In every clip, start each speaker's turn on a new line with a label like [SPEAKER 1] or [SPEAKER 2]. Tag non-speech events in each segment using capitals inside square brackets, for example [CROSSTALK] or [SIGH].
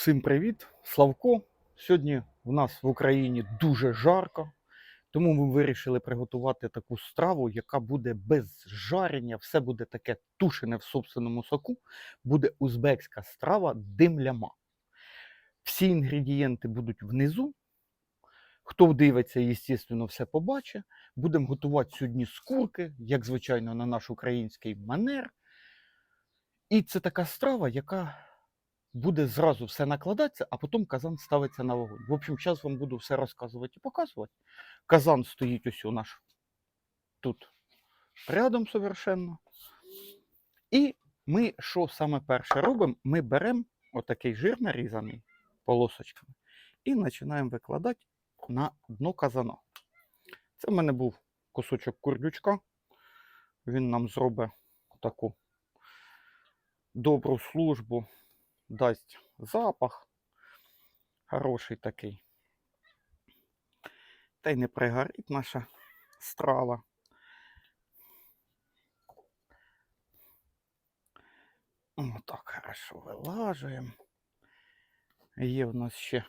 [SPEAKER 1] Всім привіт, Славко. Сьогодні в нас в Україні дуже жарко, тому ми вирішили приготувати таку страву, яка буде без жарення, все буде таке тушене в собственному соку. Буде узбекська страва димляма. Всі інгредієнти будуть внизу. Хто дивиться, звісно, все побачить. Будемо готувати сьогодні з курки, як звичайно, на наш український манер. І це така страва, яка буде зразу все накладатися, а потім казан ставиться на вогонь. В общем, зараз вам буду все розказувати і показувати. Казан стоїть ось у наш тут рядом совершенно. І ми що саме перше робимо? Ми беремо отакий жир нарізаний полосочками і починаємо викладати на дно казана. Це в мене був кусочок курдючка. Він нам зробить таку добру службу дасть запах хороший такий. Та й не пригорить наша страва. Отак хорошо вилажуємо. Є в нас ще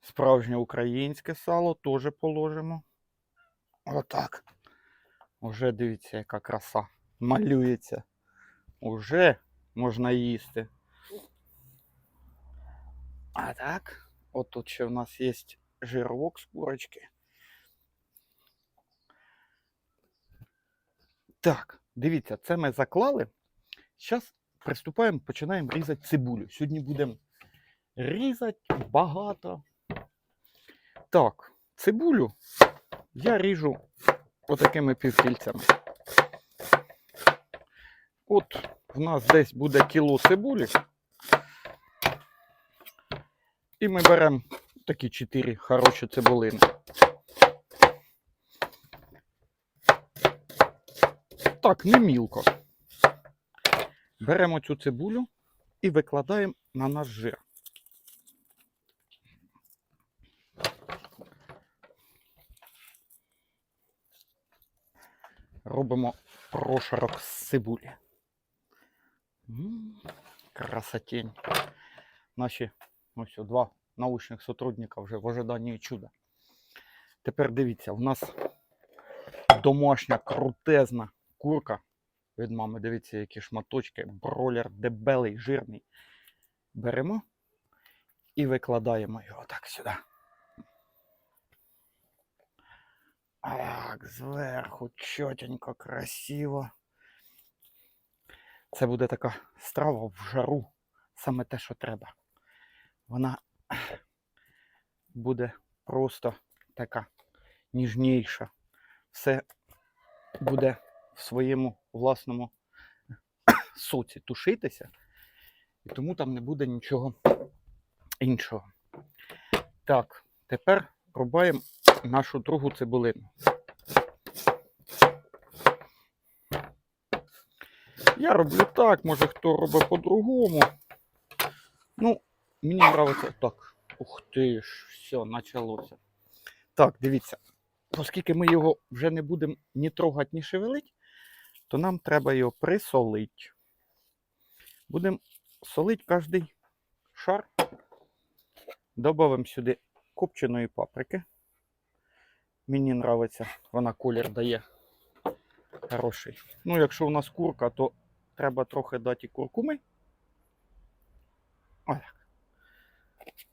[SPEAKER 1] справжнє українське сало, теж положимо. Отак. Уже дивіться, яка краса малюється. Уже можна їсти. А так, от тут ще в нас є жировок з курочки. Так, дивіться, це ми заклали. Зараз приступаємо, починаємо різати цибулю. Сьогодні будемо різати багато. Так, цибулю я ріжу отакими півкільцями. От в нас десь буде кіло цибулі. І ми беремо такі 4 хороші цибулини. Так, не мілко. Беремо цю цибулю і викладаємо на наш жир. Робимо прошарок з цибулі. Красотень. Наші ось два научних сотрудника вже в ожиданні чуда. Тепер дивіться, у нас домашня крутезна курка від мами. Дивіться, які шматочки. Бролер дебелий, жирний. Беремо і викладаємо його так сюди. Так, зверху чотенько, красиво. Це буде така страва в жару, саме те, що треба. Вона буде просто така ніжніша. Все буде в своєму власному соці тушитися, і тому там не буде нічого іншого. Так, тепер рубаємо нашу другу цибулину. Я роблю так, може хто робить по-другому. Ну, мені подобається так. Ух ти ж, все, почалося. Так, дивіться. Оскільки ми його вже не будемо ні трогати, ні шевелити, то нам треба його присолити. Будемо солити кожний шар. Добавимо сюди копченої паприки. Мені подобається, вона колір дає хороший. Ну, якщо у нас курка, то треба трохи дати куркуми. Отак.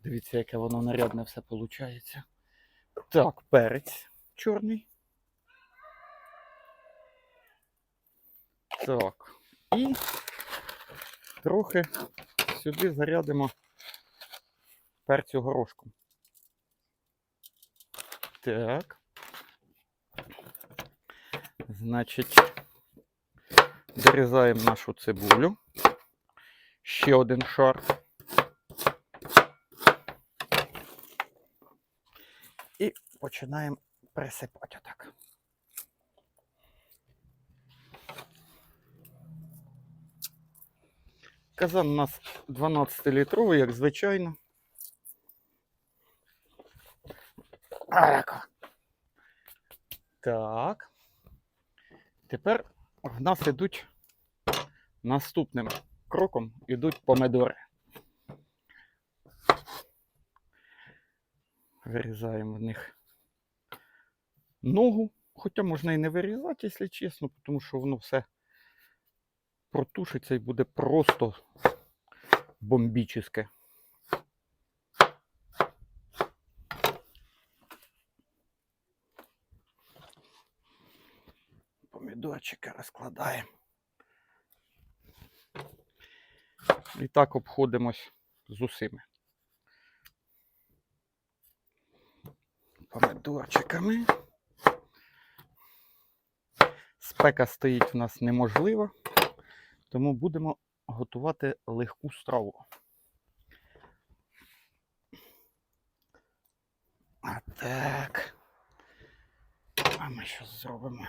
[SPEAKER 1] Дивіться, яке воно нарядне все виходить. Так, перець чорний. Так. І трохи сюди зарядимо перцю горошком. Так. Значить, дорізаємо нашу цибулю. Ще один шар. І починаємо присипати отак. Казан у нас 12-літровий, як звичайно. Так. Так. Тепер в нас ідуть наступним кроком ідуть помидори. Вирізаємо в них ногу, хоча можна і не вирізати, якщо чесно, тому що воно все протушиться і буде просто бомбічне. Помідорчики розкладаємо. І так обходимось з усіми. Помідорчиками. Спека стоїть в нас неможлива, тому будемо готувати легку страву. А так. А ми що зробимо?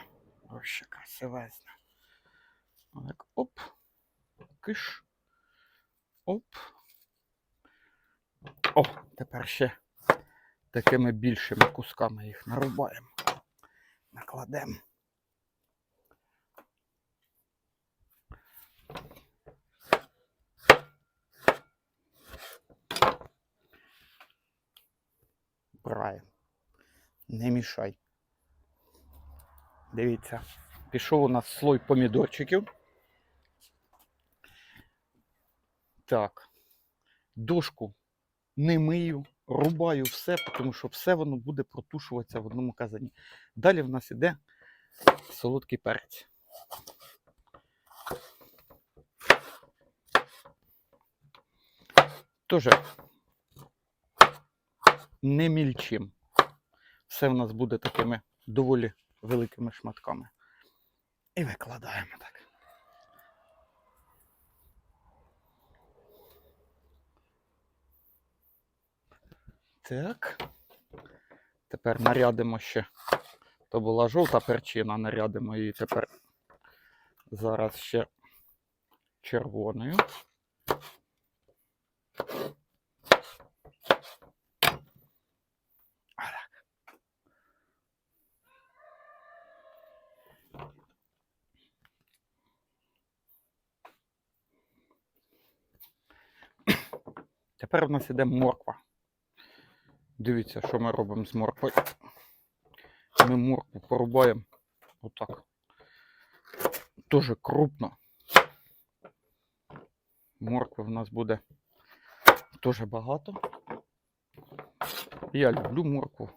[SPEAKER 1] Ось яка красивезна. Так, оп. Киш. Оп. О, тепер ще такими більшими кусками їх нарубаємо. Накладемо. Брайан. Не мішай. Дивіться, пішов у нас слой помідорчиків. Так. Дошку не мию, рубаю все, тому що все воно буде протушуватися в одному казані. Далі в нас іде солодкий перець. Тоже не мільчим. Все в нас буде такими доволі великими шматками. І викладаємо так. Так. Тепер нарядимо ще. То була жовта перчина, нарядимо її тепер зараз ще червоною. Тепер у нас іде морква. Дивіться, що ми робимо з морквою. Ми моркву порубаємо отак. Дуже крупно. Моркви в нас буде дуже багато. Я люблю моркву.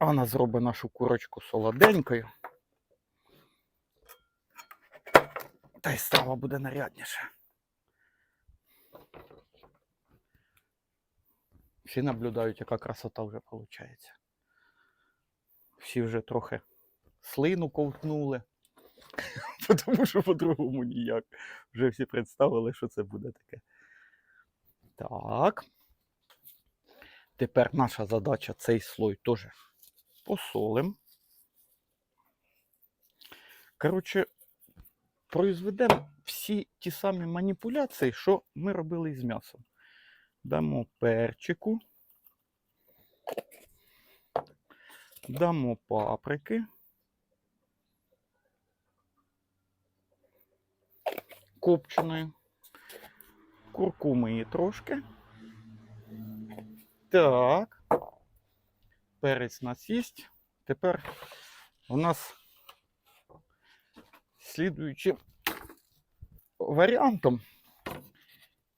[SPEAKER 1] Вона зробить нашу курочку солоденькою. Та й страва буде нарядніша. Всі наблюдають, яка красота вже виходить. Всі вже трохи слину ковтнули. [LAUGHS] Тому що по-другому ніяк. Вже всі представили, що це буде таке. Так. Тепер наша задача цей слой теж посолим. Коротше, произведемо всі ті самі маніпуляції, що ми робили із м'ясом. Дамо перчику. Дамо паприки. Копченої. Куркуми трошки. Так. Перець у нас є. Тепер у нас слідуючим варіантом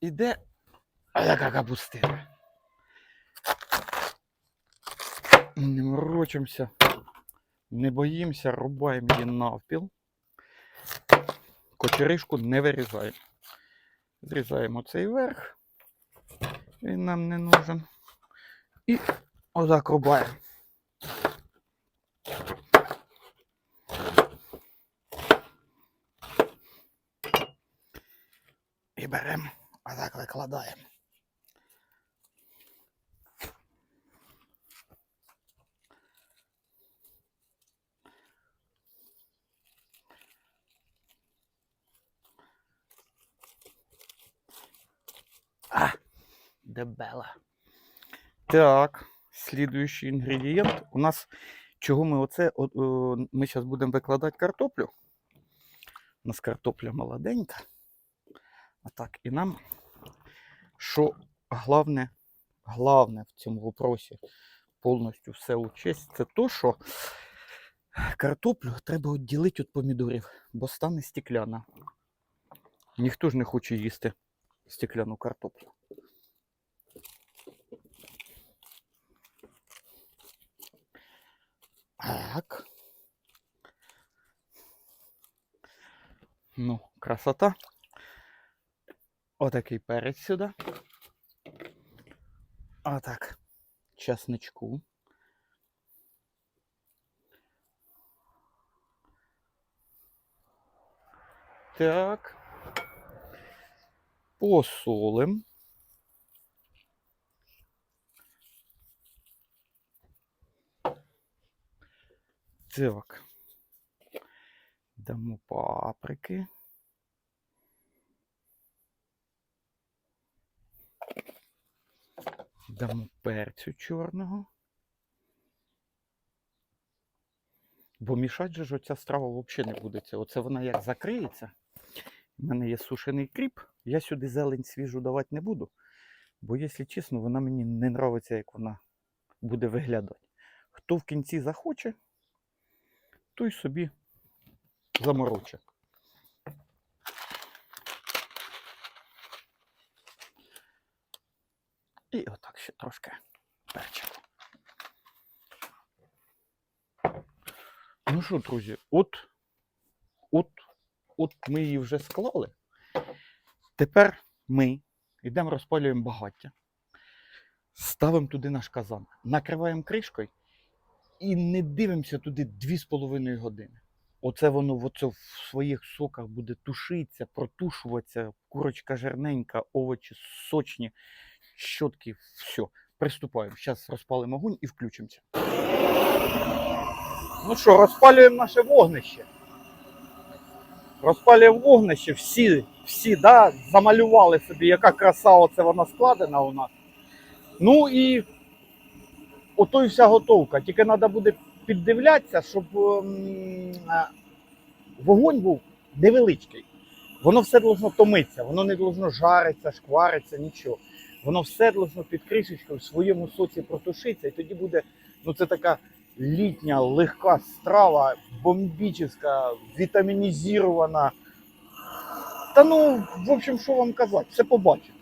[SPEAKER 1] іде яка капустина. Не морочимося, не боїмося, рубаємо її навпіл. Кочеришку не вирізаємо. Зрізаємо цей верх. Він нам не нужен. І отак рубаємо. І беремо, отак викладаємо. А, дебела. Так, слідуючий інгредієнт. У нас, чого ми оце, о, о, ми зараз будемо викладати картоплю. У нас картопля молоденька. А так, і нам, що головне, головне в цьому вопросі повністю все учесть, це то, що картоплю треба відділити від помідорів, бо стане стекляна. Ніхто ж не хоче їсти стекляну картоплю. Так. Ну, красота. Отакий перець сюди. Отак. Часничку. Так. Посолим. Так. Дамо паприки. Дамо перцю чорного. Бо мішати же ж оця страва взагалі не буде. Оце вона як закриється. У мене є сушений кріп. Я сюди зелень свіжу давати не буду. Бо, якщо чесно, вона мені не подобається, як вона буде виглядати. Хто в кінці захоче, той собі замороче. І отак ще трошки перчику. Ну що, друзі, от, от, от ми її вже склали. Тепер ми йдемо розпалюємо багаття, ставимо туди наш казан, накриваємо кришкою і не дивимося туди 2,5 години. Оце воно оце в своїх соках буде тушитися, протушуватися, курочка жирненька, овочі сочні, щотки, все. Приступаємо. Зараз розпалимо огонь і включимося. Ну що, розпалюємо наше вогнище. Розпалюємо вогнище, всі, всі да, замалювали собі, яка краса оце вона складена у нас. Ну і ото і вся готовка. Тільки треба буде піддивлятися, щоб ем, вогонь був невеличкий. Воно все должно томитися, воно не должно жаритися, шкваритися, нічого. Воно все должно під кришечкою в своєму соці протушитися, і тоді буде, ну це така літня, легка страва, бомбічна, вітамінізована. Та ну, в общем, що вам казати, все побачите.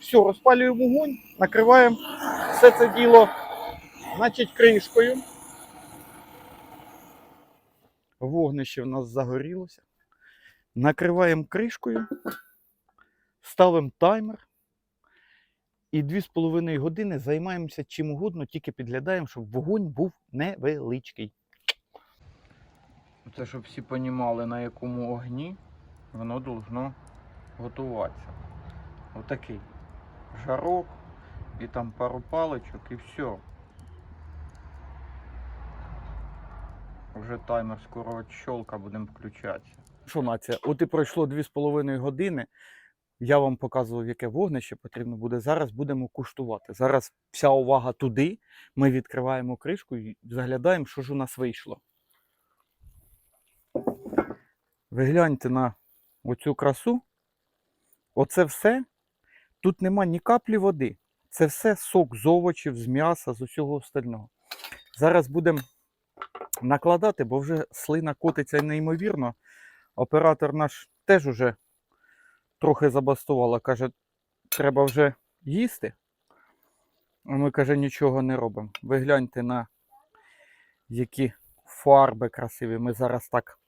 [SPEAKER 1] Все, розпалюємо вогонь, накриваємо все це діло, значить, кришкою. Вогнище в нас загорілося. Накриваємо кришкою, ставимо таймер. І 2,5 години займаємося чим угодно, тільки підглядаємо, щоб вогонь був невеличкий. Це щоб всі розуміли, на якому огні воно должно готуватися. Отакий жарок, і там пару паличок, і все. Вже таймер скоро щолка будемо включатися. Що, нація? От і пройшло 2,5 години. Я вам показував, яке вогнище потрібно буде. Зараз будемо куштувати. Зараз вся увага туди. Ми відкриваємо кришку і заглядаємо, що ж у нас вийшло. Ви гляньте на оцю красу. Оце все. Тут нема ні каплі води. Це все сок з овочів, з м'яса, з усього остального. Зараз будемо накладати, бо вже слина котиться неймовірно. Оператор наш теж уже трохи забастувала, каже, треба вже їсти. А ми, каже, нічого не робимо. Ви гляньте на які фарби красиві. Ми зараз так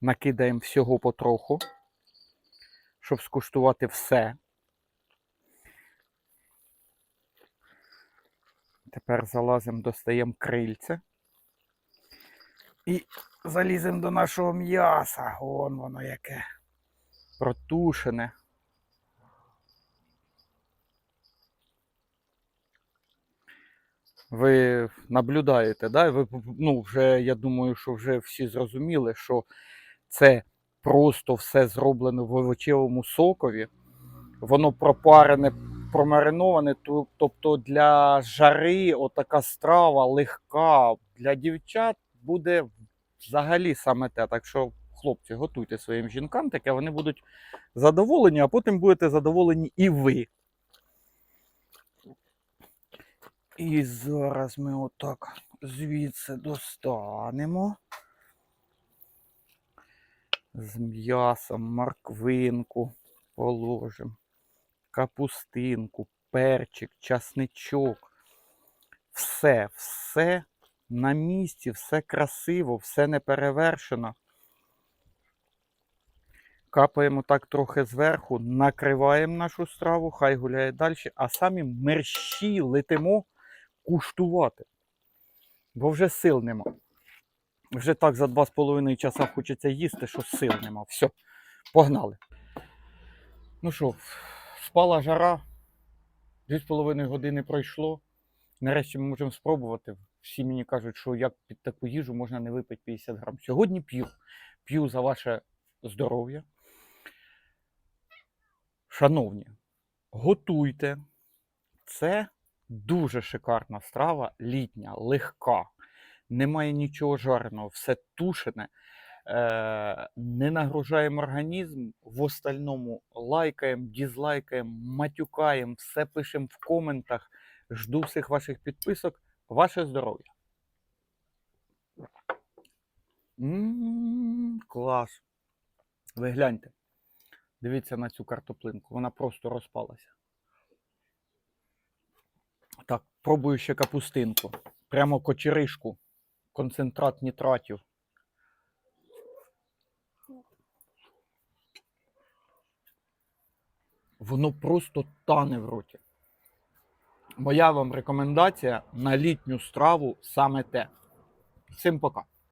[SPEAKER 1] накидаємо всього потроху, щоб скуштувати все. Тепер залазимо, достаємо крильце. І заліземо до нашого м'яса. Вон воно яке протушене. Ви наблюдаєте, да? Ви, ну, вже, я думаю, що вже всі зрозуміли, що це просто все зроблено в овочевому сокові. Воно пропарене, промариноване. Тобто для жари отака страва легка. Для дівчат буде взагалі саме те. Так що, хлопці, готуйте своїм жінкам таке, вони будуть задоволені, а потім будете задоволені і ви. І зараз ми отак звідси достанемо. З м'ясом, морквинку положимо, капустинку, перчик, часничок. Все, все на місці, все красиво, все не перевершено. Капаємо так трохи зверху, накриваємо нашу страву, хай гуляє далі, а самі мерщі летимо куштувати. Бо вже сил нема. Вже так за 2,5 часа хочеться їсти, що сил нема. Все, погнали. Ну що, спала жара, 2,5 години пройшло. Нарешті ми можемо спробувати. Всі мені кажуть, що як під таку їжу можна не випити 50 грам. Сьогодні п'ю. П'ю за ваше здоров'я. Шановні, готуйте. Це дуже шикарна страва, літня, легка. Немає нічого жареного, все тушене. Е, не нагружаємо організм. В остальному лайкаємо, дізлайкаємо, матюкаємо, все пишемо в коментах. Жду всіх ваших підписок. Ваше здоров'я. Клас. Ви гляньте. Дивіться на цю картоплинку. Вона просто розпалася. Так, пробую ще капустинку. Прямо кочеришку. Концентрат нітратів. Воно просто тане в роті. Моя вам рекомендація на літню страву саме те. Всім пока.